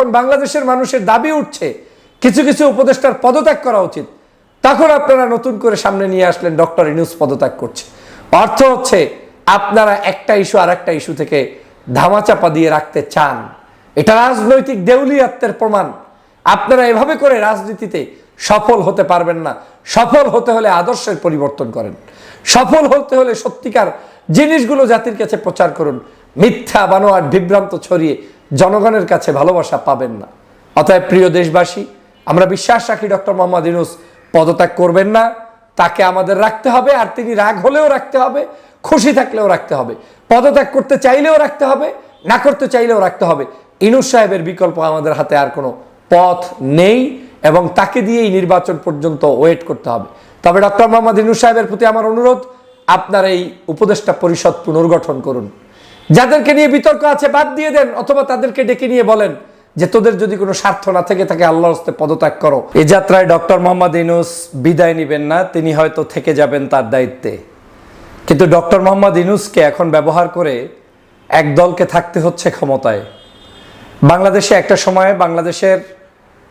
যখন বাংলাদেশের মানুষের দাবি উঠছে, কিছু কিছু উপদেষ্টার পদত্যাগ করা উচিত, তখন আপনারা নতুন করে সামনে নিয়ে আসলেন ডক্টর ইনুস পদত্যাগ করছে। অর্থ হচ্ছে, আপনারা একটা ইস্যু আর একটা ইস্যু থেকে ধামাচাপা দিয়ে রাখতে চান। এটা রাজনৈতিক দেউলিয়াত্বের প্রমাণ। আপনারা এভাবে করে রাজনীতিতে সফল হতে পারবেন না। সফল হতে হলে আদর্শের পরিবর্তন করেন। সফল হতে হলে সত্যিকার জিনিসগুলো জাতির কাছে প্রচার করুন। মিথ্যা বানোয়ার বিভ্রান্ত ছড়িয়ে জনগণের কাছে ভালোবাসা পাবেন না। অতএব প্রিয় দেশবাসী, আমরা বিশ্বাস রাখি ডক্টর মোহাম্মদ ইউনুস পদত্যাগ করবেন না। তাকে আমাদের রাখতে হবে আর তিনি রাগ হলেও রাখতে হবে, খুশি থাকলেও রাখতে হবে। পদত্যাগ করতে চাইলেও রাখতে হবে, না করতে চাইলেও রাখতে হবে। ইনুস সাহেবের বিকল্প আমাদের হাতে আর কোনো পথ নেই এবং তাকে দিয়েই নির্বাচন পর্যন্ত ওয়েট করতে হবে। তবে ডক্টর মোহাম্মদ ইনুস সাহেবের প্রতি আমার অনুরোধ, আপনার এই উপদেষ্টা পরিষদ পুনর্গঠন করুন। যাদেরকে নিয়ে বিতর্ক আছে, বাদ দিয়ে দেন, অথবা তাদেরকে ডেকে নিয়ে বলেন যে তোদের যদি কোনো স্বার্থ না থেকে থাকে আল্লাহর হস্তে পদত্যাগ করো। এই যাত্রায় ডক্টর মোহাম্মদ ইনুস বিদায় নেবেন না, তিনি হয়তো থেকে যাবেন তার দায়িত্বে। কিন্তু ডক্টর মোহাম্মদ ইনুসকে এখন ব্যবহার করে এক দলকে থাকতে হচ্ছে ক্ষমতায়। বাংলাদেশে একটা সময়ে বাংলাদেশের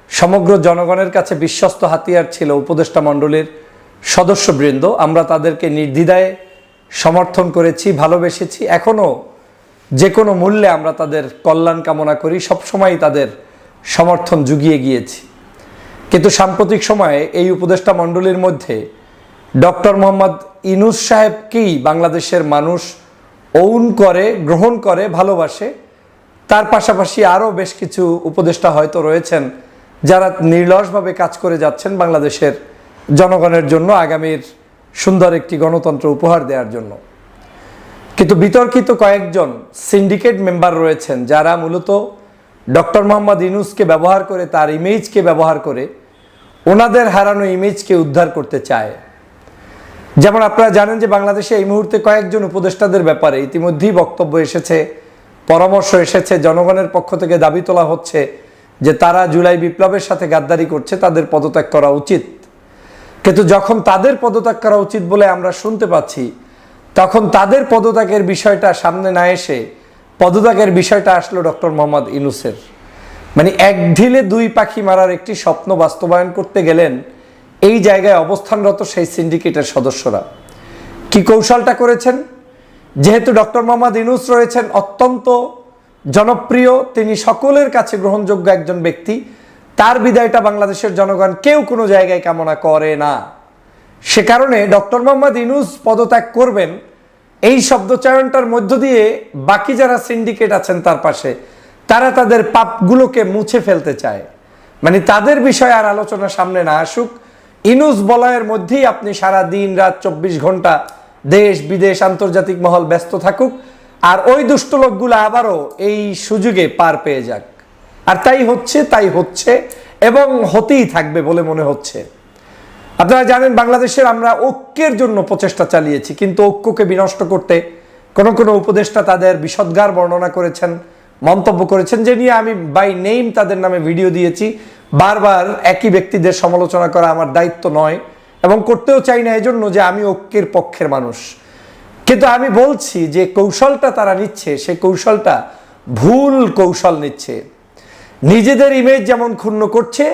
সমগ্র জনগণের কাছে বিশ্বস্ত হাতিয়ার ছিল উপদেষ্টা মণ্ডলীর সদস্যবৃন্দ। আমরা তাদেরকে নির্দ্বিধায় সমর্থন করেছি, ভালোবেসেছি, এখনও যে কোনো মূল্যে আমরা তাদের কল্যাণ কামনা করি সবসময় তাদের সমর্থন জুগিয়ে গিয়েছি। কিন্তু সাম্প্রতিক সময়ে এই উপদেষ্টা মণ্ডলীর মধ্যে ডক্টর মোহাম্মদ ইনুস সাহেবকেই বাংলাদেশের মানুষ ওন করে, গ্রহণ করে, ভালোবাসে, তার পাশাপাশি আরও বেশ কিছু উপদেষ্টা হয়তো রয়েছেন যারা নির্লসভাবে কাজ করে যাচ্ছেন বাংলাদেশের জনগণের জন্য আগামীর সুন্দর একটি গণতন্ত্র উপহার দেওয়ার জন্য। কিন্তু বিতর্কিত কয়েকজন সিন্ডিকেট মেম্বার রয়েছেন যারা মূলত ডক্টর মোহাম্মদ ইনুসকে ব্যবহার করে, তার ইমেজকে ব্যবহার করে ওনাদের হারানো ইমেজকে উদ্ধার করতে চায়। যেমন আপনারা জানেন যে বাংলাদেশে এই মুহূর্তে কয়েকজন উপদেষ্টাদের ব্যাপারে ইতিমধ্যেই বক্তব্য এসেছে, পরামর্শ এসেছে, জনগণের পক্ষ থেকে দাবি তোলা হচ্ছে যে তারা জুলাই বিপ্লবের সাথে গাদ্দারি করছে, তাদের পদত্যাগ করা উচিত। কিন্তু যখন তাদের পদত্যাগ করা উচিত বলে আমরা শুনতে পাচ্ছি তখন তাদের পদত্যাগের বিষয়টা সামনে না এসে পদত্যাগের বিষয়টা আসলো ডক্টর মোহাম্মদ ইনুসের মানে এক ঢিলে দুই পাখি মারার একটি স্বপ্ন বাস্তবায়ন করতে গেলেন এই জায়গায় অবস্থানরত সেই সিন্ডিকেটের সদস্যরা। কি কৌশলটা করেছেন? যেহেতু ডক্টর মোহাম্মদ ইনুস রয়েছেন অত্যন্ত জনপ্রিয়, তিনি সকলের কাছে গ্রহণযোগ্য একজন ব্যক্তি, তার বিদায়টা বাংলাদেশের জনগণ কেউ কোনো জায়গায় কামনা করে না। সে কারণে ডক্টর মোহাম্মদ ইনুস পদত্যাগ করবেন এই শব্দচয়নটার মধ্য দিয়ে বাকি যারা সিন্ডিকেট আছেন তার পাশে, তারা তাদের পাপগুলোকে মুছে ফেলতে চায়। মানে তাদের বিষয়ে আর আলোচনা সামনে না আসুক। ইনুস বলয়ের মধ্যেই আপনি সারা দিন রাত চব্বিশ ঘণ্টা দেশ, বিদেশ, আন্তর্জাতিক মহল ব্যস্ত থাকুক, আর ওই দুষ্ট লোকগুলো আবারও এই সুযোগে পার পেয়ে যাক। আর তাই হচ্ছে তাই হচ্ছে এবং হতেই থাকবে বলে মনে হচ্ছে। আপনারা জানেন বাংলাদেশের আমরা ঐক্যের জন্য প্রচেষ্টা চালিয়েছি, কিন্তু ঐক্যকে বিনষ্ট করতে কোনো কোনো উপদেষ্টা তাদের বিষদগার বর্ণনা করেছেন, মন্তব্য করেছেন, যে নিয়ে আমি বাই নেইম তাদের নামে ভিডিও দিয়েছি। বারবার একই ব্যক্তিদের সমালোচনা করা আমার দায়িত্ব নয় এবং করতেও চাই না এজন্য যে আমি ঐক্যের পক্ষের মানুষ। কিন্তু আমি বলছি যে কৌশলটা তারা নিচ্ছে সেই কৌশলটা ভুল কৌশল নিচ্ছে। নিজেদের ইমেজ যেমন ক্ষুণ্ণ করছে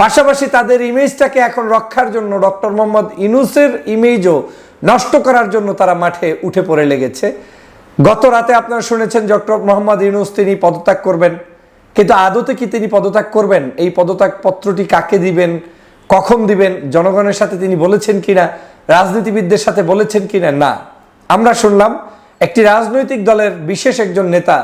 পাশাপাশি তাদের ইমেজটাকে এখন রক্ষার জন্য ডক্টর মোহাম্মদ ইনুসের ইমেজও নষ্ট করার জন্য তারা মাঠে উঠে পড়ে লেগেছে। গত রাতে আপনারা শুনেছেন ডক্টর মোহাম্মদ ইনুস তিনি পদত্যাগ করবেন। কিন্তু আদতে কি তিনি পদত্যাগ করবেন? এই পদত্যাগ পত্রটি কাকে দিবেন? কখন দিবেন? জনগণের সাথে তিনি বলেছেন কিনা? রাজনীতিবিদদের সাথে বলেছেন কিনা? না। আমরা শুনলাম একটি রাজনৈতিক দলের বিশেষ একজন নেতা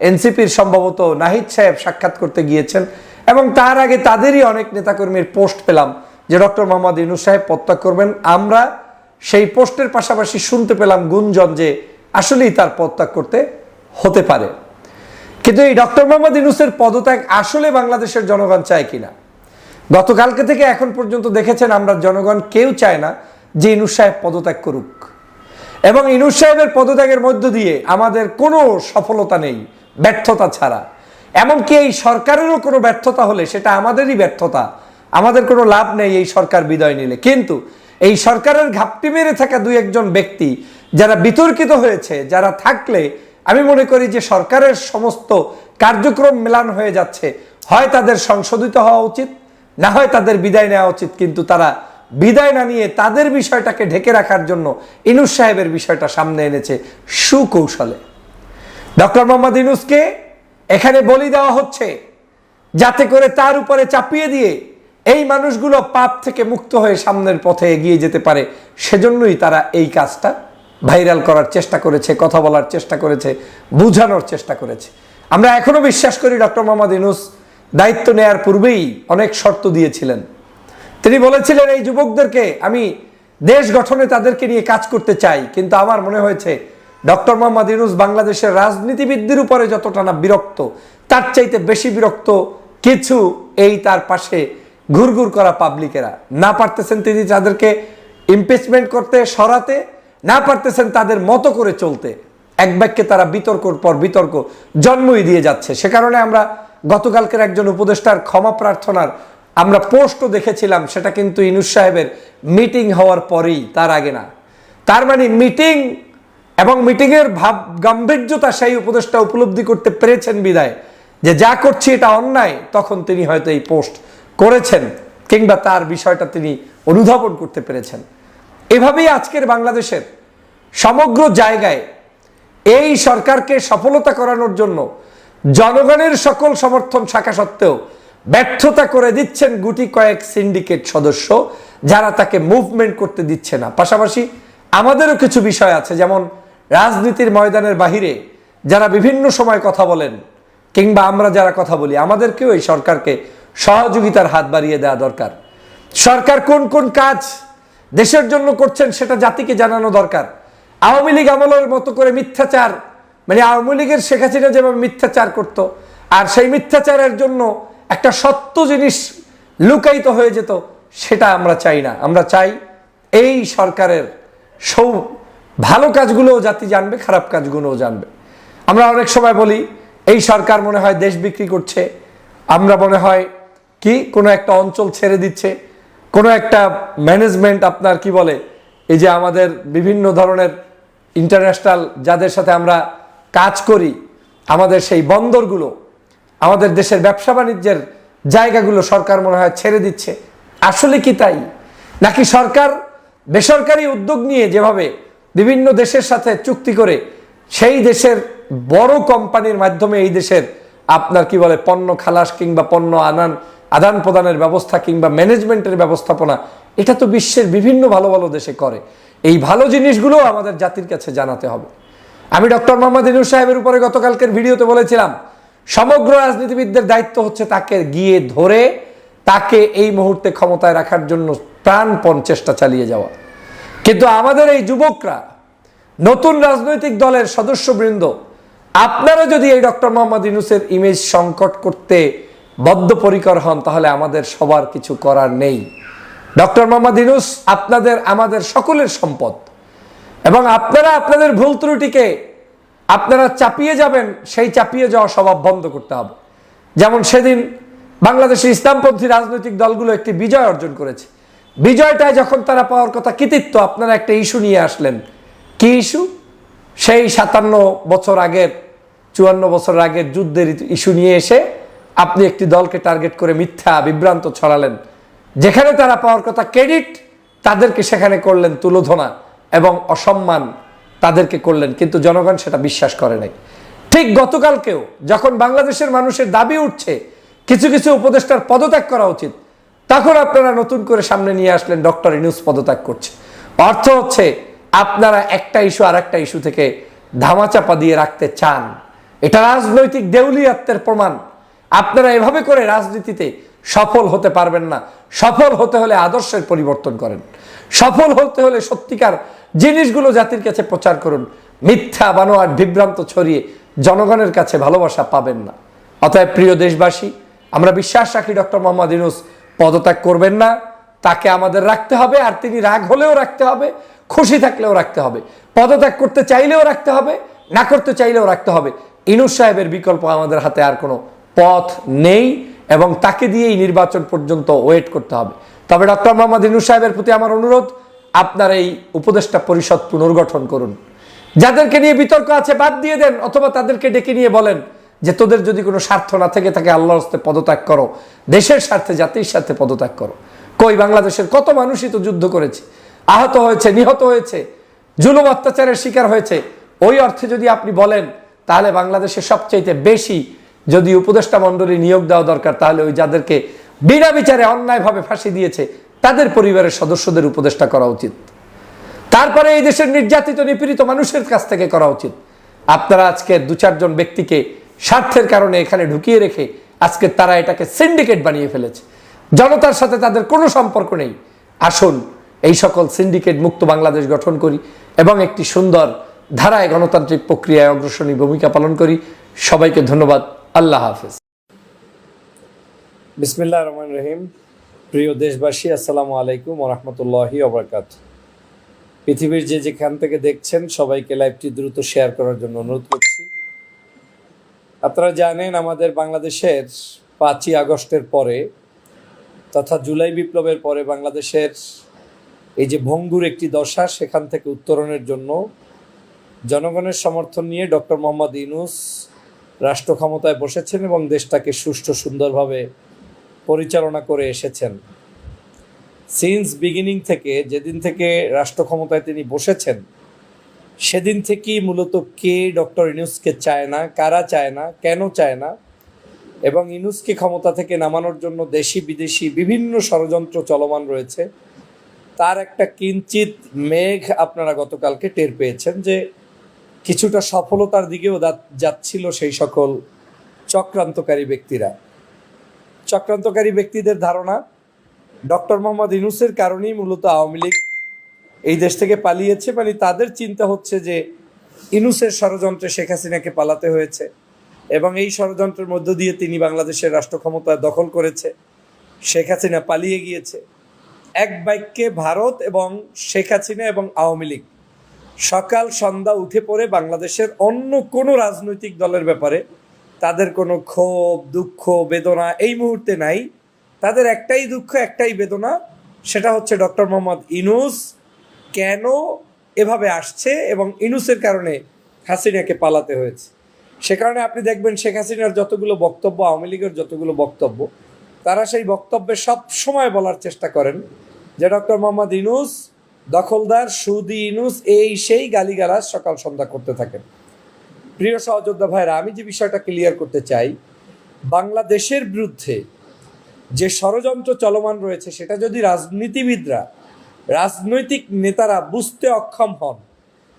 এনসিপির সম্ভবত নাহিদ সাহেব সাক্ষাৎ করতে গিয়েছেন। এবং তার আগে তাদেরই অনেক নেতাকর্মীর পোস্ট পেলাম যে ডক্টর মোহাম্মদ ইনুস সাহেব পদত্যাগ করবেন। আমরা সেই পোস্টের পাশাপাশি শুনতে পেলাম গুঞ্জন যে আসলেই তার পদত্যাগ করতে হতে পারে। কিন্তু এই ডক্টর মোহাম্মদ ইনুসের পদত্যাগ আসলে বাংলাদেশের জনগণ চায় কিনা? গতকালকে থেকে এখন পর্যন্ত দেখেছেন আমরা জনগণ কেউ চায় না যে ইনুস সাহেব পদত্যাগ করুক। এবং ইনুস সাহেবের পদত্যাগের মধ্য দিয়ে আমাদের কোনো সফলতা নেই, ব্যর্থতা ছাড়া। এমনকি এই সরকারেরও কোনো ব্যর্থতা হলে সেটা আমাদেরই ব্যর্থতা। আমাদের কোনো লাভ নেই এই সরকার বিদায় নিলে। কিন্তু এই সরকারের ঘাপটি মেরে থাকা দুই একজন ব্যক্তি যারা বিতর্কিত হয়েছে, যারা থাকলে আমি মনে করি যে সরকারের সমস্ত কার্যক্রম মেলান হয়ে যাচ্ছে। হয় তাদের সংশোধিত হওয়া উচিত, না হয় তাদের বিদায় নেওয়া উচিত। কিন্তু তারা বিদায় না নিয়ে তাদের বিষয়টাকে ঢেকে রাখার জন্য ইনুস সাহেবের বিষয়টা সামনে এনেছে সুকৌশলে। ডক্টর মোহাম্মদ ইনুসকে এখানে বলি দেওয়া হচ্ছে, যাতে করে তার উপরে চাপিয়ে দিয়ে এই মানুষগুলো পাপ থেকে মুক্ত হয়ে সামনের পথে এগিয়ে যেতে পারে। সেজন্যই তারা এই কাজটা ভাইরাল করার চেষ্টা করেছে, কথা বলার চেষ্টা করেছে, বুঝানোর চেষ্টা করেছে। আমরা এখনও বিশ্বাস করি ডক্টর মোহাম্মদ ইনুস দায়িত্ব নেয়ার পূর্বেই অনেক শর্ত দিয়েছিলেন। তিনি বলেছিলেন, এই যুবকদেরকে আমি দেশ গঠনে তাদেরকে নিয়ে কাজ করতে চাই, কিন্তু আমার মনে হয়েছে ডক্টর মোহাম্মদ ইউনুস বাংলাদেশের রাজনীতিবিদদের উপরে যতটা না বিরক্ত, তার চাইতে বেশি বিরক্ত কিছু এই তার পাশে ঘুরঘুর করা পাবলিকেরা। না পারতেছেন তিনি তাদেরকে ইমপিচমেন্ট করতে, সরাতে, না পারতেছেন তাদের মতো করে চলতে। এক বাক্যে তারা বিতর্কর পর বিতর্ক জন্মই দিয়ে যাচ্ছে। সে কারণে আমরা গতকালকের একজন উপদেষ্টার ক্ষমা প্রার্থনার আমরা পোস্টও দেখেছিলাম, সেটা কিন্তু ইনুস সাহেবের মিটিং হওয়ার পরেই, তার আগে না। তার মানে মিটিং এবং মিটিংয়ের ভাব গাম্ভীর্যতা সেই উপদেষ্টা উপলব্ধি করতে পেরেছেন বিদায়। যে যা করছি এটা অন্যায়, তখন তিনি হয়তো এই পোস্ট করেছেন কিংবা তার বিষয়টা তিনি অনুধাবন করতে পেরেছেন। এভাবেই আজকের বাংলাদেশের সমগ্র জায়গায় এই সরকারকে সফলতা করানোর জন্য জনগণের সকল সমর্থন থাকা সত্ত্বেও ব্যর্থতা করে দিচ্ছেন গুটি কয়েক সিন্ডিকেট সদস্য, যারা তাকে মুভমেন্ট করতে দিচ্ছে না। পাশাপাশি আমাদেরও কিছু বিষয় আছে, যেমন রাজনীতির ময়দানের বাহিরে যারা বিভিন্ন সময় কথা বলেন, কিংবা আমরা যারা কথা বলি, আমাদেরকেও এই সরকারকে সহযোগিতার হাত বাড়িয়ে দেওয়া দরকার। সরকার কোন কোন কাজ দেশের জন্য করছেন সেটা জাতিকে জানানো দরকার। আওয়ামী লীগ আমলের মতো করে মিথ্যাচার মানে আওয়ামী লীগের শেখ হাসিনা যেভাবে মিথ্যাচার করত, আর সেই মিথ্যাচারের জন্য একটা সত্য জিনিস লুকায়িত হয়ে যেত, সেটা আমরা চাই না। আমরা চাই এই সরকারের সৌ ভালো কাজগুলোও জাতি জানবে, খারাপ কাজগুলোও জানবে। আমরা অনেক সময় বলি, এই সরকার মনে হয় দেশ বিক্রি করছে। আমরা মনে হয় কি, কোনো একটা অঞ্চল ছেড়ে দিচ্ছে। কোনো একটা ম্যানেজমেন্ট আপনার কি বলে, এই যে আমাদের বিভিন্ন ধরনের ইন্টারন্যাশনাল যাদের সাথে আমরা কাজ করি, আমাদের সেই বন্দরগুলো, আমাদের দেশের ব্যবসা বাণিজ্যের জায়গাগুলো সরকার মনে হয় ছেড়ে দিচ্ছে। আসলে কি তাই? নাকি সরকার, বেসরকারি উদ্যোগ নিয়ে যেভাবে বিভিন্ন দেশের সাথে চুক্তি করে সেই দেশের বড় কোম্পানির মাধ্যমে এই দেশের আপনার কি বলে পণ্য খালাস কিংবা পণ্য আনান, আদান প্রদানের ব্যবস্থা কিংবা ম্যানেজমেন্টের ব্যবস্থাপনা, এটা তো বিশ্বের বিভিন্ন ভালো ভালো দেশে করে। এই ভালো জিনিসগুলো আমাদের জাতির কাছে জানাতে হবে। আমি ডক্টর মোহাম্মদ ইনুস সাহেবের উপরে গতকালকের ভিডিওতে বলেছিলাম, সমগ্র রাজনীতিবিদদের দায়িত্ব হচ্ছে তাকে গিয়ে ধরে, তাকে এই মুহূর্তে ক্ষমতায় রাখার জন্য প্রাণপণ চেষ্টা চালিয়ে যাওয়া। কিন্তু আমাদের এই যুবকরা, নতুন রাজনৈতিক দলের সদস্যবৃন্দ, আপনারা যদি এই ডক্টর মোহাম্মদ ইনুসের ইমেজ সংকট করতে বদ্ধপরিকর হন, তাহলে আমাদের সবার কিছু করার নেই। ডক্টর মোহাম্মদ ইনুস আপনাদের, আমাদের সকলের সম্পদ। এবং আপনারা আপনাদের ভুল ত্রুটিকে আপনারা চাপিয়ে যাবেন, সেই চাপিয়ে যাওয়া স্বভাব বন্ধ করতে হবে। যেমন সেদিন বাংলাদেশের ইসলামপন্থী রাজনৈতিক দলগুলো একটি বিজয় অর্জন করেছে। বিজয়টায় যখন তারা পাওয়ার কথা কৃতিত্ব, আপনারা একটা ইস্যু নিয়ে আসলেন। কি ইস্যু? সেই সাতান্ন বছর আগের, চুয়ান্ন বছর আগের যুদ্ধের ইস্যু নিয়ে এসে আপনি একটি দলকে টার্গেট করে মিথ্যা বিভ্রান্ত ছড়ালেন। যেখানে তারা পাওয়ার কথা ক্রেডিট, তাদেরকে সেখানে করলেন তুলোধনা এবং অসম্মান তাদেরকে করলেন, কিন্তু জনগণ সেটা বিশ্বাস করে নাই। ঠিক গতকালকেও যখন বাংলাদেশের মানুষের দাবি উঠছে, কিছু কিছু উপদেষ্টার পদত্যাগ করা উচিত তখন আপনারা নতুন করে সামনে নিয়ে আসলেন ডক্টর ইনুস পদত্যাগ করছে। অর্থ হচ্ছে আপনারা একটা ইস্যু আর একটা ইস্যু থেকে ধামাচাপা দিয়ে রাখতে চান। এটা রাজনৈতিক দেউলিয়াত্বের প্রমাণ। আপনারা এভাবে করে রাজনীতিতে সফল হতে পারবেন না। সফল হতে হলে আদর্শের পরিবর্তন করেন। সফল হতে হলে সত্যিকার জিনিসগুলো জাতির কাছে প্রচার করুন। মিথ্যা বানোয়ার বিভ্রান্ত ছড়িয়ে জনগণের কাছে ভালোবাসা পাবেন না। অতএব প্রিয় দেশবাসী, আমরা বিশ্বাস রাখি ডক্টর মোহাম্মদ ইনুস পদত্যাগ করবেন না। তাকে আমাদের রাখতে হবে আর তিনি রাগ হলেও রাখতে হবে, খুশি থাকলেও রাখতে হবে। পদত্যাগ করতে চাইলেও রাখতে হবে, না করতে চাইলেও রাখতে হবে। ইনুস সাহেবের বিকল্প আমাদের হাতে আর কোনো পথ নেই এবং তাকে দিয়েই নির্বাচন পর্যন্ত ওয়েট করতে হবে। তবে ডক্টর মোহাম্মদ ইনুস সাহেবের প্রতি আমার অনুরোধ, আপনার এই উপদেষ্টা পরিষদ পুনর্গঠন করুন। যাদেরকে নিয়ে বিতর্ক আছে বাদ দিয়ে দেন অথবা তাদেরকে ডেকে নিয়ে বলেন। যে তোদের যদি কোনো স্বার্থ না থেকে থাকে, আল্লাহর হস্তে পদত্যাগ করো। দেশের স্বার্থে, জাতির স্বার্থে পদত্যাগ করো। কই, বাংলাদেশের কত মানুষই তো যুদ্ধ করেছে? আহত হয়েছে, নিহত হয়েছে, জুলুম অত্যাচারের শিকার হয়েছে। ওই অর্থে যদি আপনি বলেন, তাহলে বাংলাদেশে সবচাইতে বেশি যদি উপদেষ্টা মণ্ডলী নিয়োগ দেওয়া দরকার, তাহলে ওই যাদেরকে বিনা বিচারে অন্যায়ভাবে ফাঁসি দিয়েছে, তাদের পরিবারের সদস্যদের উপদেষ্টা করা উচিত। তারপরে এই দেশের নির্যাতিত, নিপীড়িত মানুষের কাছ থেকে করা উচিত। আপনারা আজকে দু চারজন ব্যক্তিকে স্বার্থের কারণে এখানে ঢুকিয়ে রেখে আজকে তারা এটাকে সিন্ডিকেট বানিয়ে ফেলেছে। জনতার সাথে তাদের কোনো সম্পর্ক নেই। আসুন এই সকল সিন্ডিকেট মুক্ত বাংলাদেশ গঠন করি এবং একটি সুন্দর ধারায় গণতান্ত্রিক প্রক্রিয়ায় অগ্রসরী ভূমিকা পালন করি। সবাইকে ধন্যবাদ। আল্লাহ হাফেজ। বিসমিল্লাহ রহমান রহিম। প্রিয় দেশবাসী, আসসালামু আলাইকুম ওরহমতুল্লাহি ওবরাকাত পৃথিবীর যে যেখান থেকে দেখছেন সবাইকে লাইভটি দ্রুত শেয়ার করার জন্য অনুরোধ আপনারা জানেন আমাদের বাংলাদেশের পাঁচই আগস্টের পরে তথা জুলাই বিপ্লবের পরে বাংলাদেশের এই যে ভঙ্গুর একটি দশা, সেখান থেকে উত্তরণের জন্য জনগণের সমর্থন নিয়ে ডক্টর মোহাম্মদ ইনুস রাষ্ট্র ক্ষমতায় বসেছেন এবং দেশটাকে সুষ্ঠু, সুন্দরভাবে পরিচালনা করে এসেছেন। সিন্স বিগিনিং থেকে, যেদিন থেকে রাষ্ট্র ক্ষমতায় তিনি বসেছেন সেদিন থেকেই মূলত কে ডক্টর ইনুসকে চায় না, কারা চায় না, কেন চায় না, এবং ইনুসকে ক্ষমতা থেকে নামানোর জন্য দেশি বিদেশি বিভিন্ন ষড়যন্ত্র চলমান রয়েছে। তার একটা কিঞ্চিত মেঘ আপনারা গতকালকে টের পেয়েছেন যে কিছুটা সফলতার দিকেও যাচ্ছিল সেই সকল চক্রান্তকারী ব্যক্তিরা। চক্রান্তকারী ব্যক্তিদের ধারণা, ডক্টর মোহাম্মদ ইনুসের কারণেই মূলত আওয়ামী লীগ এই দেশ থেকে পালিয়েছে মানে তাদের চিন্তা হচ্ছে যে ইনুসের ষড়যন্ত্রে শেখ হাসিনাকে পালাতে হয়েছে এবং এই ষড়যন্ত্রের মধ্য দিয়ে তিনি বাংলাদেশের রাষ্ট্র ক্ষমতা দখল করেছে, শেখ হাসিনা পালিয়ে গিয়েছে। এক বাক্যে ভারত এবং শেখ হাসিনা এবং আওয়ামী লীগ সকাল সন্ধ্যা উঠে পড়ে বাংলাদেশের অন্য কোনো রাজনৈতিক দলের ব্যাপারে তাদের কোনো ক্ষোভ, দুঃখ, বেদনা এই মুহূর্তে নাই। তাদের একটাই দুঃখ, একটাই বেদনা, সেটা হচ্ছে ডক্টর মোহাম্মদ ইনুস কেন এভাবে আসছে এবং ইনুসের কারণে হাসিনাকে পালাতে হয়েছে? সে কারণে আপনি দেখবেন শেখ হাসিনার যতগুলো বক্তব্য, আওয়ামী লীগের যতগুলো বক্তব্য, তারা সেই বক্তব্যে সব সময় বলার চেষ্টা করেন যে ডক্টর মোহাম্মদ ইনুস, দখলদার, সুদি ইনুস, এই সেই গালিগালাজ সকাল সন্ধ্যা করতে থাকেন। প্রিয় সহযোদ্ধা ভাইরা, আমি যে বিষয়টা ক্লিয়ার করতে চাই, বাংলাদেশের বিরুদ্ধে যে ষড়যন্ত্র চলমান রয়েছে, সেটা যদি রাজনীতিবিদরা রাজনৈতিক নেতারা বুঝতে অক্ষম হন।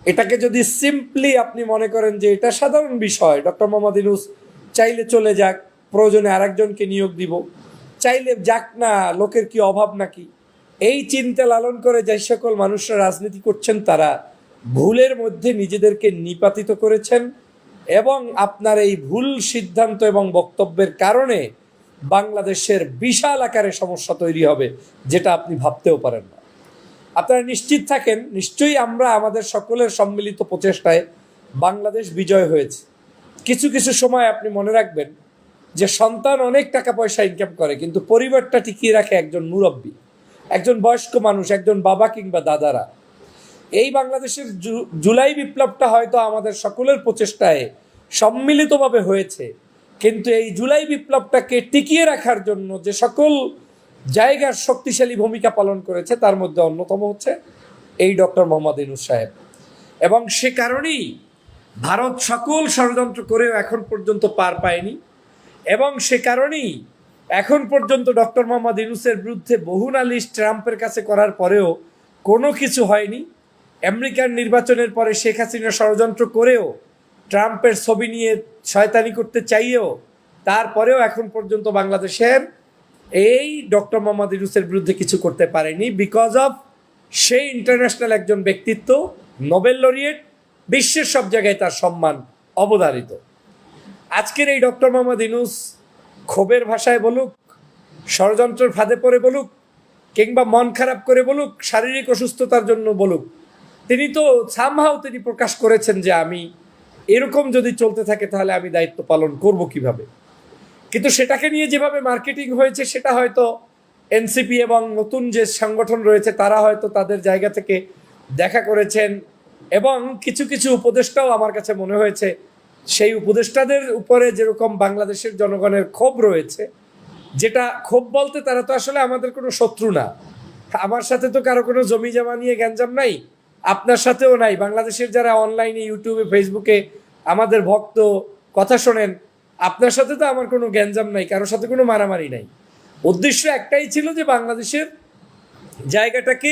এটাকে যদি সিম্পলি আপনি মনে করেন যে এটা সাধারণ বিষয়, ডক্টর মোহাম্মদ ইনুস চাইলে চলে যাক, প্রয়োজনে আরেকজনকে নিয়োগ দিব। চাইলে যাক না, লোকের কি অভাব নাকি? এই চিন্তা লালন করে যে সকল মানুষরা রাজনীতি করছেন, তারা ভুলের মধ্যে নিজেদেরকে নিপাতিত করেছেন এবং আপনার এই ভুল সিদ্ধান্ত এবং বক্তব্যের কারণে বাংলাদেশের বিশাল আকারে সমস্যা তৈরি হবে, যেটা আপনি ভাবতেও পারেন না। আপনারা নিশ্চিত থাকেন, নিশ্চয়ই আমরা আমাদের সকলের সম্মিলিত প্রচেষ্টায় বাংলাদেশ বিজয় হয়েছে। কিছু কিছু সময় আপনি মনে রাখবেন যে সন্তান অনেক টাকা পয়সা ইনকাম করে, কিন্তু পরিবারটা টিকিয়ে রাখে একজন মুরব্বী, একজন বয়স্ক মানুষ, একজন বাবা কিংবা দাদারা। এই বাংলাদেশের জুলাই বিপ্লবটা হয়তো আমাদের সকলের প্রচেষ্টায় সম্মিলিতভাবে হয়েছে, কিন্তু এই জুলাই বিপ্লবটাকে টিকিয়ে রাখার জন্য যে সকল জায়গার শক্তিশালী ভূমিকা পালন করেছে, তার মধ্যে অন্যতম হচ্ছে এই ডক্টর মোহাম্মদ ইনুস সাহেব। এবং সে কারণেই ভারত সকল ষড়যন্ত্র করেও এখন পর্যন্ত পার পায়নি। এবং সে কারণেই এখন পর্যন্ত ডক্টর মোহাম্মদ ইউনুসের বিরুদ্ধে বহু নালিশ ট্রাম্পের কাছে করার পরেও কোনো কিছু হয়নি। আমেরিকার নির্বাচনের পরে শেখ হাসিনা ষড়যন্ত্র করেও ট্রাম্পের ছবি নিয়ে শয়তানি করতে চাইয়েও, তারপরেও এখন পর্যন্ত বাংলাদেশের এই ডক্টর মোহাম্মদ ইউনুসের বিরুদ্ধে কিছু করতে পারেনি বিকজ অফ সেই ইন্টারন্যাশনাল একজন ব্যক্তিত্ব নোবেল লরিয়েট বিশ্বের সব জায়গায় তার সম্মান অবধারিত। আজকের এই ডক্টর মোহাম্মদ ইনুস ক্ষোভের ভাষায় বলুক, ষড়যন্ত্রের ফাঁদে পড়ে বলুক, কিংবা মন খারাপ করে বলুক, শারীরিক অসুস্থতার জন্য বলুক, তিনি তো সামহাও তিনি প্রকাশ করেছেন যে আমি এরকম যদি চলতে থাকে তাহলে আমি দায়িত্ব পালন করব কীভাবে? কিন্তু সেটাকে নিয়ে যেভাবে মার্কেটিং হয়েছে, সেটা হয়তো এনসিপি এবং নতুন যে সংগঠন রয়েছে, তারা হয়তো তাদের জায়গা থেকে দেখা করেছেন। এবং কিছু কিছু উপদেষ্টাও আমার কাছে মনে হয়েছে, সেই উপদেষ্টাদের উপরে যেরকম বাংলাদেশের জনগণের ক্ষোভ রয়েছে, যেটা ক্ষোভ বলতে তারা তো আসলে আমাদের কোনো শত্রু না। আমার সাথে তো কারও কোনো জমি জমা নিয়ে গ্যাঞ্জাম নাই, আপনার সাথেও নাই। বাংলাদেশের যারা অনলাইনে ইউটিউবে ফেসবুকে আমাদের ভক্ত কথা শোনেন আপনার সাথে তো আমার কোনো গ্যাঞ্জাম নাই, কারোর সাথে কোনো মারামারি নাই। উদ্দেশ্য একটাই ছিল যে বাংলাদেশের জায়গাটাকে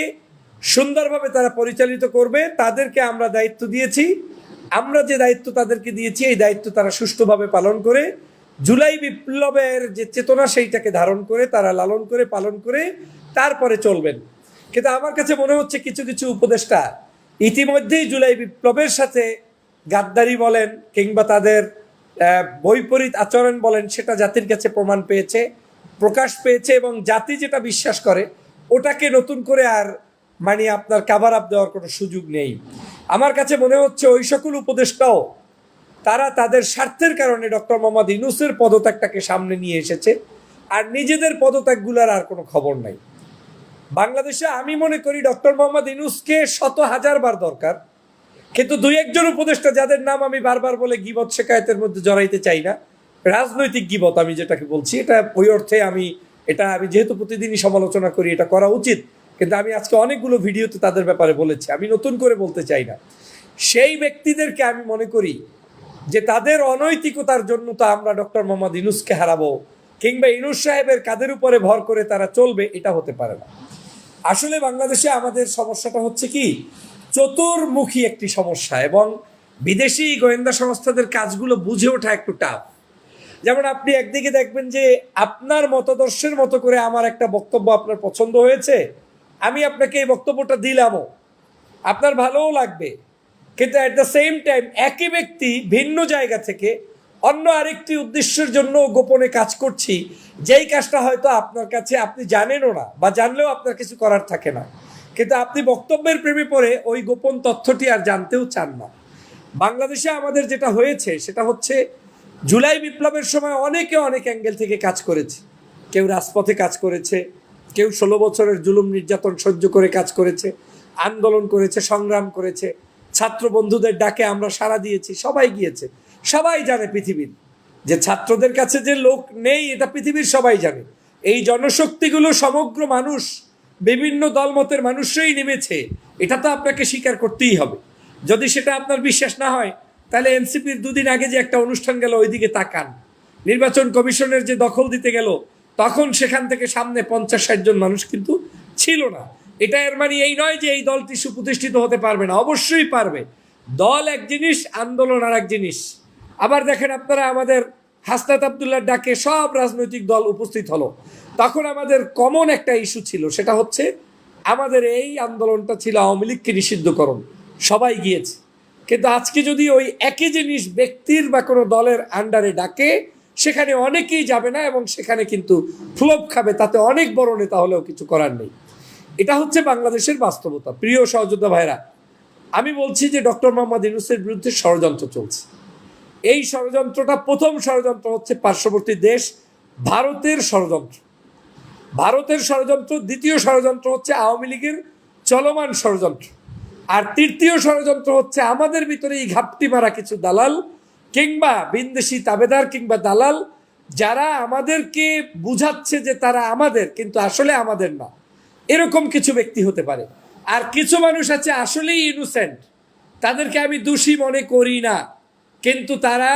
সুন্দরভাবে তারা পরিচালিত করবে, তাদেরকে আমরা দায়িত্ব দিয়েছি। আমরা যে দায়িত্ব তাদেরকে দিয়েছি, এই দায়িত্ব তারা সুষ্ঠুভাবে পালন করে, জুলাই বিপ্লবের যে চেতনা সেইটাকে ধারণ করে, তারা লালন করে, পালন করে, তারপরে চলবেন। কিন্তু আমার কাছে মনে হচ্ছে কিছু কিছু উপদেষ্টা ইতিমধ্যেই জুলাই বিপ্লবের সাথে গাদ্দারি বলেন কিংবা তাদের বৈপরীত আচরণ বলেন, সেটা জাতির কাছে প্রমাণ পেয়েছে, প্রকাশ পেয়েছে এবং জাতি যেটা বিশ্বাস করে, ওটাকে নতুন করে আর মানে আপনার কাভার আপ দেওয়ার কোনো সুযোগ নেই। আমার কাছে মনে হচ্ছে ওই সকল উপদেষ্টাও, তারা তাদের স্বার্থের কারণে ডক্টর মোহাম্মদ ইনুসের পদত্যাগটাকে সামনে নিয়ে এসেছে, আর নিজেদের পদত্যাগগুলোর আর কোনো খবর নাই। বাংলাদেশে আমি মনে করি ডক্টর মোহাম্মদ ইনুসকে শত হাজার বার দরকার কিন্তু দুই একজন উপদেষ্টা যাদের নাম আমি বারবার বলে গিবত শেখায়তের মধ্যে জড়াইতে চাই না, রাজনৈতিক গিবত আমি যেটাকে বলছি, এটা ওই অর্থে আমি, এটা আমি যেহেতু প্রতিদিনই সমালোচনা করি, এটা করা উচিত, কিন্তু আমি আজকে অনেকগুলো ভিডিওতে তাদের ব্যাপারে বলেছি, আমি নতুন করে বলতে চাই না। সেই ব্যক্তিদেরকে আমি মনে করি যে তাদের অনৈতিকতার জন্য তো আমরা ডক্টর মোহাম্মদ ইনুসকে হারাবো, কিংবা ইনুস সাহেবের কাদের উপরে ভর করে তারা চলবে, এটা হতে পারে না। আসলে বাংলাদেশে আমাদের সমস্যাটা হচ্ছে কি চতুর্মুখী একটি সমস্যা এবং বিদেশি গোয়েন্দা সংস্থাদের কাজগুলো বুঝে ওঠা একটু টাফ যেমন আপনি একদিকে দেখবেন যে আপনার মতাদর্শের মতো করে আমার একটা বক্তব্য আপনার পছন্দ হয়েছে, আমি আপনাকে এই বক্তব্যটা দিলামও। আপনার ভালোও লাগবে। কিন্তু অ্যাট দ্য সেম টাইম একই ব্যক্তি ভিন্ন জায়গা থেকে অন্য আরেকটি উদ্দেশ্যের জন্য গোপনে কাজ করছি, যেই কাজটা হয়তো আপনার কাছে আপনি জানেনও না বা জানলেও আপনার কিছু করার থাকে না। কিন্তু আপনি বক্তব্যের প্রেমে পড়ে ওই গোপন তথ্যটি আর জানতেও চান না। বাংলাদেশে আমাদের যেটা হয়েছে, সেটা হচ্ছে জুলাই বিপ্লবের সময় অনেকে অনেক অ্যাঙ্গেল থেকে কাজ করেছে। কেউ রাজপথে কাজ করেছে, কেউ ষোলো বছরের জুলুম নির্যাতন সহ্য করে কাজ করেছে, আন্দোলন করেছে, সংগ্রাম করেছে। ছাত্র বন্ধুদের ডাকে আমরা সাড়া দিয়েছি, সবাই গিয়েছে। সবাই জানে পৃথিবীর। যে ছাত্রদের কাছে যে লোক নেই, এটা পৃথিবীর সবাই জানে। এই জনশক্তিগুলো সমগ্র মানুষ বিভিন্ন দলমতের মানুষরাই নেমেছে, এটা তো আপনাকে স্বীকার করতেই হবে। যদি সেটা আপনার বিশ্বাস না হয়, তাহলে এনসিপির দুদিন আগে যে একটা অনুষ্ঠান গেল, ওইদিকে তাকান। নির্বাচন কমিশনের যে দখল দিতে গেল, তখন সেখান থেকে সামনে পঞ্চাশ ষাট জন মানুষ কিন্তু ছিল না। এটা এর মানে এই নয় যে এই দলটি সুপ্রতিষ্ঠিত হতে পারবে না, অবশ্যই পারবে। দল এক জিনিস, আন্দোলন আর এক জিনিস। আবার দেখেন আপনারা আমাদের হাসনাত আবদুল্লার ডাকে সব রাজনৈতিক দল উপস্থিত হলো। তখন আমাদের কমন একটা ইস্যু ছিল, সেটা হচ্ছে আমাদের এই আন্দোলনটা ছিল আওয়ামী লীগকে নিষিদ্ধকরণ। সবাই গিয়েছে। কিন্তু আজকে যদি ওই একই জিনিস ব্যক্তির বা কোনো দলের আন্ডারে ডাকে, সেখানে অনেকেই যাবে না এবং সেখানে কিন্তু ফ্লোপ খাবে, তাতে অনেক বড় নেতা হলেও কিছু করার নেই। এটা হচ্ছে বাংলাদেশের বাস্তবতা। প্রিয় সহযোদ্ধা ভাইরা, আমি বলছি যে ডক্টর মোহাম্মদ ইউনুসের বিরুদ্ধে ষড়যন্ত্র চলছে। এই ষড়যন্ত্রটা প্রথম ষড়যন্ত্র হচ্ছে পার্শ্ববর্তী দেশ, ভারতের ষড়যন্ত্র। ভারতের ষড়যন্ত্র, দ্বিতীয় ষড়যন্ত্র হচ্ছে আওয়ামী লীগের চলমান ষড়যন্ত্র। আর তৃতীয় ষড়যন্ত্র হচ্ছে আমাদের ভিতরে এই ঘাপটি মারা কিছু দালাল কিংবা বিন্দেশি তাবেদার কিংবা দালাল যারা আমাদেরকে বুঝাচ্ছে যে তারা আমাদের, কিন্তু আসলে আমাদের না। এরকম কিছু ব্যক্তি হতে পারে। আর কিছু মানুষ আছে আসলেই ইনোসেন্ট তাদেরকে আমি দোষী মনে করি না। কিন্তু তারা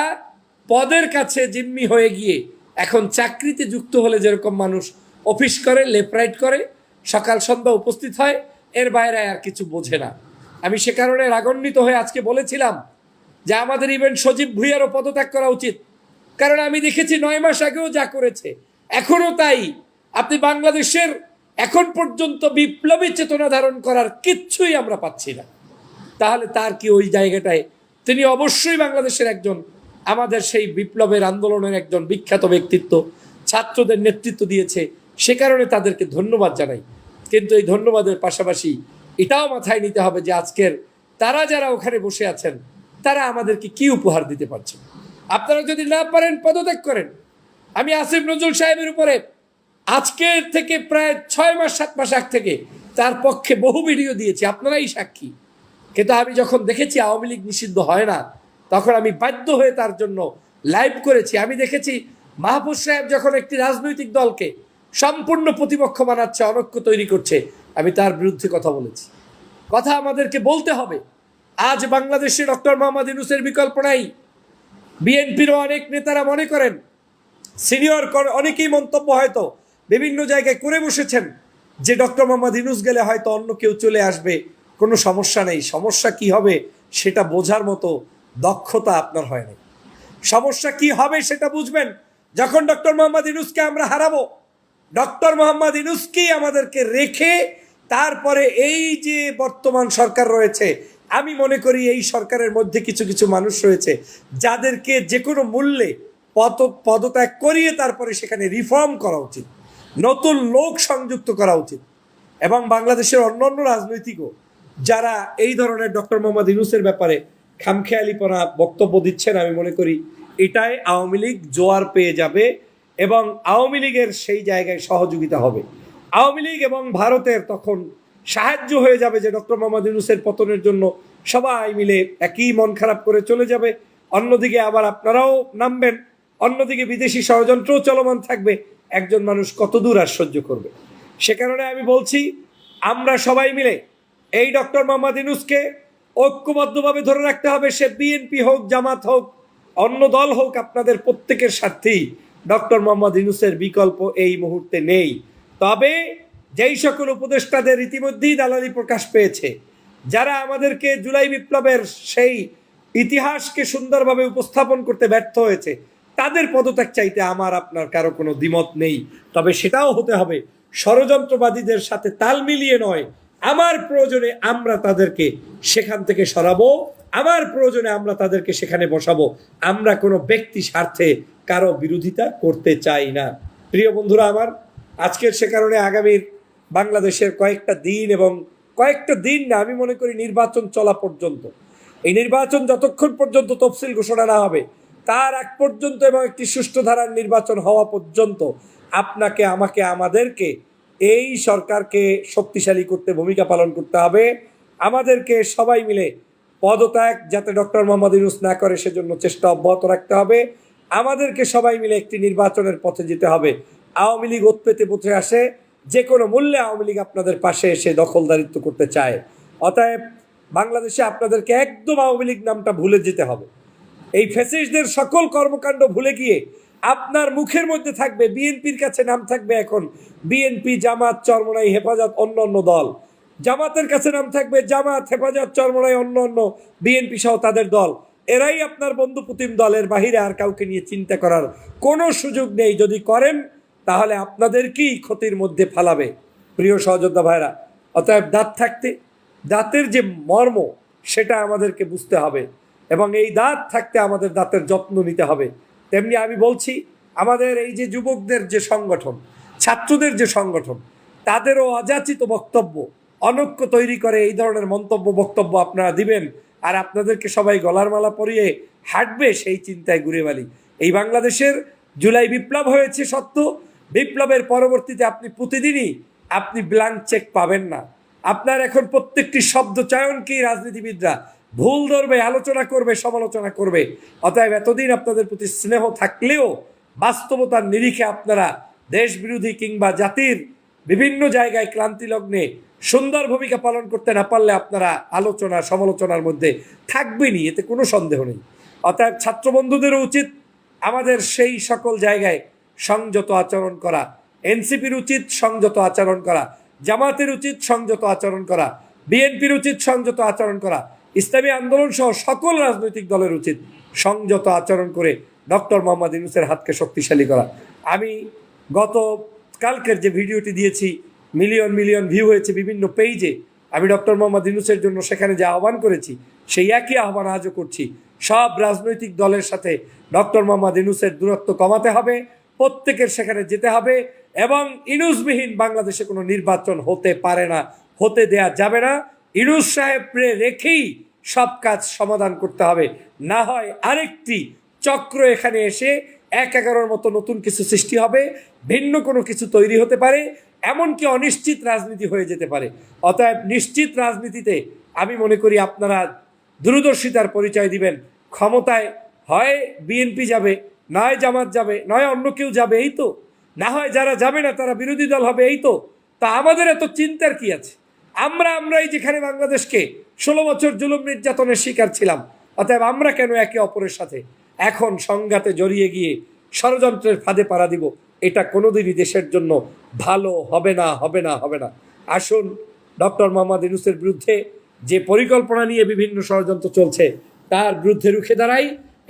পদের কাছে জিম্মি হয়ে গিয়ে এখন চাকরিতে যুক্ত হলে যেরকম মানুষ অফিস করে, লেফট রাইট করে, সকাল সন্ধ্যা উপস্থিত হয়, এর বাইরে আর কিছু বোঝে না। আমি সে কারণে রাগান্বিত হয়ে আজকে বলেছিলাম যে আমাদের ইভেন্ট সজীব ভুইয়ারও পদত্যাগ করা উচিত। কারণ আমি দেখেছি নয় মাস আগেও যা করেছে। এখনও তাই। আপনি বাংলাদেশের এখন পর্যন্ত বিপ্লবী চেতনা ধারণ করার কিচ্ছুই আমরা পাচ্ছি না। তাহলে তার কি ওই জায়গাটায় তিনি অবশ্যই বাংলাদেশের একজন, আমাদের সেই বিপ্লবের আন্দোলনের একজন বিখ্যাত ব্যক্তিত্ব, ছাত্রদের নেতৃত্ব দিয়েছে। সে কারণে তাদেরকে ধন্যবাদ জানাই। কিন্তু এই ধন্যবাদের পাশাপাশি এটাও মাথায় নিতে হবে যে আজকের তারা যারা ওখানে বসে আছেন, তারা আমাদেরকে কি উপহার দিতে পারছে? আপনারা যদি না পারেন, পদত্যাগ করেন। আমি আসিফ নজরুল সাহেবের উপরে আজকের থেকে প্রায় ছয় মাস, সাত মাস আগ থেকে তার পক্ষে বহু ভিডিও দিয়েছি। আপনারাই সাক্ষী। কিন্তু আমি যখন দেখেছি আওয়ামী লীগ নিষিদ্ধ হয় না, তখন আমি বাধ্য হয়ে তার জন্য লাইভ করেছি। আমি দেখেছি মাহফুজ সাহেব যখন একটি রাজনৈতিক দলকে সম্পূর্ণ প্রতিপক্ষ বানাচ্ছে অনৈক্য তৈরি করছে, আমি তার বিরুদ্ধে কথা বলেছি। কথা আমাদেরকে বলতে হবে, আজ বাংলাদেশে ডক্টর মোহাম্মদ ইউনুসের বিকল্প নাই। বিএনপিরও অনেক নেতারা মনে করেন, সিনিয়র অনেকেই মন্তব্য হয়তো বিভিন্ন জায়গায় করে বসেছেন যে ডক্টর মোহাম্মদ ইনুস গেলে হয়তো অন্য কেউ চলে আসবে। কোনো সমস্যা নেই। সমস্যা কি হবে সেটা বোঝার মতো দক্ষতা আপনার হয় নাই সমস্যা কি হবে সেটা বুঝবেন যখন ডক্টর মোহাম্মদ ইনুসকে আমরা হারাবো। ডক্টর মোহাম্মদ ইনুসকেই আমাদেরকে রেখে তারপরে এই যে বর্তমান সরকার রয়েছে, আমি মনে করি এই সরকারের মধ্যে কিছু কিছু মানুষ রয়েছে যাদেরকে যে কোনো মূল্যে পদ, পদত্যাগ করিয়ে তারপরে সেখানে রিফর্ম করা উচিত। নতুন লোক সংযুক্ত করা উচিত। এবং বাংলাদেশের অন্যান্য রাজনৈতিকও যারা এই ধরনের ডক্টর মোহাম্মদ ইউনুসের ব্যাপারে খামখেয়ালিপনা বক্তব্য দিচ্ছেন, আমি মনে করি এটাই আওয়ামী লীগ জোয়ার পেয়ে যাবে এবং আওয়ামী লীগের সেই জায়গায় সহযোগিতা হবে। আওয়ামী লীগ এবং ভারতের তখন সাহায্য হয়ে যাবে যে ডক্টর মোহাম্মদ ইউনুসের পতনের জন্য সবাই মিলে একই মন খারাপ করে চলে যাবে। অন্যদিকে আবার আপনারাও নামবেন, অন্যদিকে বিদেশি ষড়যন্ত্রও চলমান থাকবে। একজন মানুষ কত দূর আর সহ্য করবে? সে কারণে আমি বলছি, আমরা সবাই মিলে এই ডক্টর মোহাম্মদ ইনুসকে ঐক্যবদ্ধভাবে ধরে রাখতে হবে, সে বিএনপি হোক, জামাত হোক, অন্য দল হোক, আপনাদের প্রত্যেকের স্বার্থেই ডক্টর মোহাম্মদ ইনুসের বিকল্প এই মুহূর্তে নেই। তবে যেই সকল উপদেষ্টাদের ইতিমধ্যেই দালালি প্রকাশ পেয়েছে, যারা আমাদেরকে জুলাই বিপ্লবের সেই ইতিহাসকে সুন্দরভাবে উপস্থাপন করতে ব্যর্থ হয়েছে, তাদের পদত্যাগ চাইতে আমার, আপনার কারও কোনো দ্বিমত নেই। তবে সেটাও হতে হবে, ষড়যন্ত্রবাদীদের সাথে তাল মিলিয়ে নয় আমার প্রয়োজনে আমরা তাদেরকে সেখান থেকে সরাবো, আমার প্রয়োজনে আমরা তাদেরকে সেখানে বসাবো। আমরা কোনো ব্যক্তি স্বার্থে কারও বিরোধিতা করতে চাই না। প্রিয় বন্ধুরা আমার, আজকের সে কারণে আগামীর বাংলাদেশের কয়েকটা দিন এবং কয়েকটা দিন না, আমি মনে করি নির্বাচন চলা পর্যন্ত। এই নির্বাচন যতক্ষণ পর্যন্ত তফসিল ঘোষণা না হবে, তার আগ পর্যন্ত এবং একটি সুষ্ঠু ধারার নির্বাচন হওয়া পর্যন্ত আপনাকে, আমাকে, আমাদেরকে এই সরকারকে শক্তিশালী করতে, ভূমিকা পালন করতে হবে। আমাদেরকে সবাই মিলে পদত্যাগ যাতে ডক্টর মোহাম্মদ ইউনুস না করে, সেজন্য চেষ্টা অব্যাহত রাখতে হবে। আমাদেরকে সবাই মিলে একটি নির্বাচনের পথে যেতে হবে। আওয়ামী লীগ উৎপেতে পথে আসে যে কোনো মূল্যে আওয়ামী লীগ আপনাদের পাশে এসে দখলদারিত্ব করতে চায়। অতএব বাংলাদেশে আপনাদেরকে একদম আওয়ামী লীগ নামটা ভুলে যেতে হবে। এই ফেসিসদের সকল কর্মকাণ্ড ভুলে গিয়ে আপনার মুখের মধ্যে থাকবে, বিএনপির কাছে নাম থাকবে এখন, বিএনপি, জামাত, চরমনাই, হেফাজত, অন্য অন্য দল। জামাতের কাছে নাম থাকবে, জামাত, হেফাজত, চরমনাই, অন্য অন্য বিএনপি সহ তাদের দল। এরাই আপনার বন্ধু প্রতিম দলের বাহিরে আর কাউকে নিয়ে চিন্তা করার কোনো সুযোগ নেই। যদি করেন, তাহলে আপনাদেরকেই ক্ষতির মধ্যে ফালাবে। প্রিয় সহযোদ্ধা ভাইরা, অতএব দাঁত থাকতে, দাঁতের যে মর্ম, সেটা আমাদেরকে বুঝতে হবে এবং এই দাঁত থাকতে আমাদের দাঁতের যত্ন নিতে হবে। তেমনি আমি বলছি, আমাদের এই যে যুবকদের যে সংগঠন, ছাত্রদের যে সংগঠন, তাদেরও অযাচিত বক্তব্য, অনৈক্য তৈরি করে এই ধরনের মন্তব্য, বক্তব্য আপনারা দিবেন আর আপনাদেরকে সবাই গলার মালা পরিয়ে হাঁটবে সেই চিন্তায় ঘুরে বালি এই বাংলাদেশের জুলাই বিপ্লব হয়েছে সত্য, বিপ্লবের পরবর্তীতে আপনি প্রতিদিনই আপনি ব্ল্যাঙ্ক চেক পাবেন না। আপনার এখন প্রত্যেকটি শব্দ চয়নকেই রাজনীতিবিদরা ভুল ধরবে, আলোচনা করবে, সমালোচনা করবে। অতএব এতদিন আপনাদের প্রতি স্নেহ থাকলেও বাস্তবতার নিরিখে আপনারা দেশ বিরোধী কিংবা জাতির বিভিন্ন জায়গায় ক্লান্তি লগ্নে সুন্দর ভূমিকা পালন করতে না পারলে আপনারা আলোচনা, সমালোচনার মধ্যে থাকবেনই, এতে কোনো সন্দেহ নেই। অতএব ছাত্র বন্ধুদেরও উচিত আমাদের সেই সকল জায়গায় সংযত আচরণ করা, এনসিপির উচিত সংযত আচরণ করা, জামাতের উচিত সংযত আচরণ করা, বিএনপির উচিত সংযত আচরণ করা ইসলামী আন্দোলন সহ সকল রাজনৈতিক দলের উচিত সংযত আচরণ করে ডক্টর মোহাম্মদ ইউনুসের হাতকে শক্তিশালী করা। আমি গত কালকের যে ভিডিওটি দিয়েছি, মিলিয়ন মিলিয়ন ভিউ হয়েছে বিভিন্ন পেজে আমি ডক্টর মোহাম্মদ ইউনুসের জন্য সেখানে যে আহ্বান করেছি, সেই একই আহ্বান আজও করছি। সব রাজনৈতিক দলের সাথে ডক্টর মোহাম্মদ ইউনুসের দূরত্ব কমাতে হবে, প্রত্যেকের সেখানে যেতে হবে এবং ইনুসবিহীন বাংলাদেশে কোনো নির্বাচন হতে পারে না, হতে দেয়া যাবে না। ইনুস সাহেবরে রেখেই সব কাজ সমাধান করতে হবে। না হয় আরেকটি চক্র এখানে এসে এক এগারোর মতো নতুন কিছু সৃষ্টি হবে, ভিন্ন কোনো কিছু তৈরি হতে পারে, এমনকি অনিশ্চিত রাজনীতি হয়ে যেতে পারে। অতএব নিশ্চিত রাজনীতিতে আমি মনে করি আপনারা দূরদর্শিতার পরিচয় দিবেন। ক্ষমতায় হয় বিএনপি যাবে, নয় জামাত যাবে, নয় অন্য কেউ যাবে, এই তো। না হয় যারা যাবে না তারা বিরোধী দল হবে, এই তো। তা আমাদের এত চিন্তার কি আছে? আমরা, আমরাই যেখানে বাংলাদেশকে ষোলো বছর জুলুম নির্যাতনের শিকার ছিলাম, অতএব আমরা কেন একে অপরের সাথে এখন সংঘাতে জড়িয়ে গিয়ে ষড়যন্ত্রের ফাঁদে পাড়া দিব? এটা কোনোদিনই দেশের জন্য ভালো হবে না হবে না হবে না। আসুন, ডক্টর মোহাম্মদ ইউনুসের বিরুদ্ধে যে পরিকল্পনা নিয়ে বিভিন্ন ষড়যন্ত্র চলছে, তার বিরুদ্ধে রুখে দাঁড়াই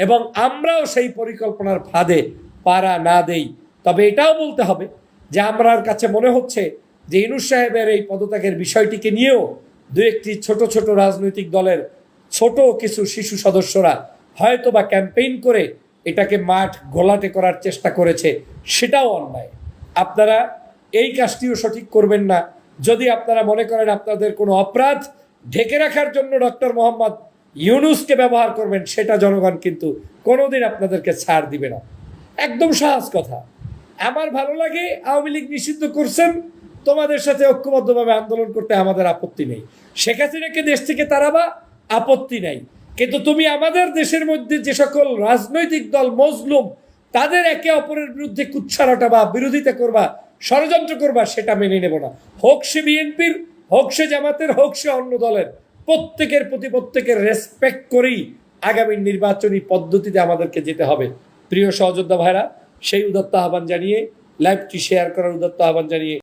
এবং আমরাও সেই পরিকল্পনার ফাঁদে পাড়া না দেই। তবে এটাও বলতে হবে যে আমরার কাছে মনে হচ্ছে যে ইনুস সাহেবের এই পদত্যাগের বিষয়টিকে নিয়েও দু একটি ছোট ছোট রাজনৈতিক দলের ছোট কিছু শিশু সদস্যরা হয়তো বা ক্যাম্পেইন করে এটাকে মাঠ গোলাটে করার চেষ্টা করেছে, সেটাও অন্যায়। আপনারা এই কাজটিও সঠিক করবেন না। যদি আপনারা মনে করেন আপনাদের কোনো অপরাধ ঢেকে রাখার জন্য ডক্টর মোহাম্মদ ইউনুসকে ব্যবহার করবেন, সেটা জনগণ কিন্তু কোনোদিন আপনাদেরকে ছাড় দিবে না। একদম সাহস কথা। আমার ভালো লাগে আওয়ামী লীগ নিষিদ্ধ করছেন তোমাদের সাথে ঐক্যবদ্ধভাবে আন্দোলন করতে আমাদের আপত্তি নেই। শেখ হাসিনাকে দেশ থেকে তাড়াবা আপত্তি নেই। কিন্তু তুমি আমাদের দেশের মধ্যে যে সকল রাজনৈতিক দল মজলুম, তাদের একে অপরের বিরুদ্ধে কুচ্ছারাটা বা বিরোধিতা করবা, ষড়যন্ত্র করবা, সেটা মেনে নেব না। হোক সে বিএনপির, হোক সে জামাতের, হোক সে অন্য দলের, প্রত্যেকের প্রতি প্রত্যেকের রেসপেক্ট করেই আগামী নির্বাচনী পদ্ধতিতে আমাদেরকে যেতে হবে। প্রিয় সহযোদ্ধা ভাইরা, সেই উদত্ত আহ্বান জানিয়ে লাইভটি শেয়ার করার উদত্ত আহ্বান জানিয়ে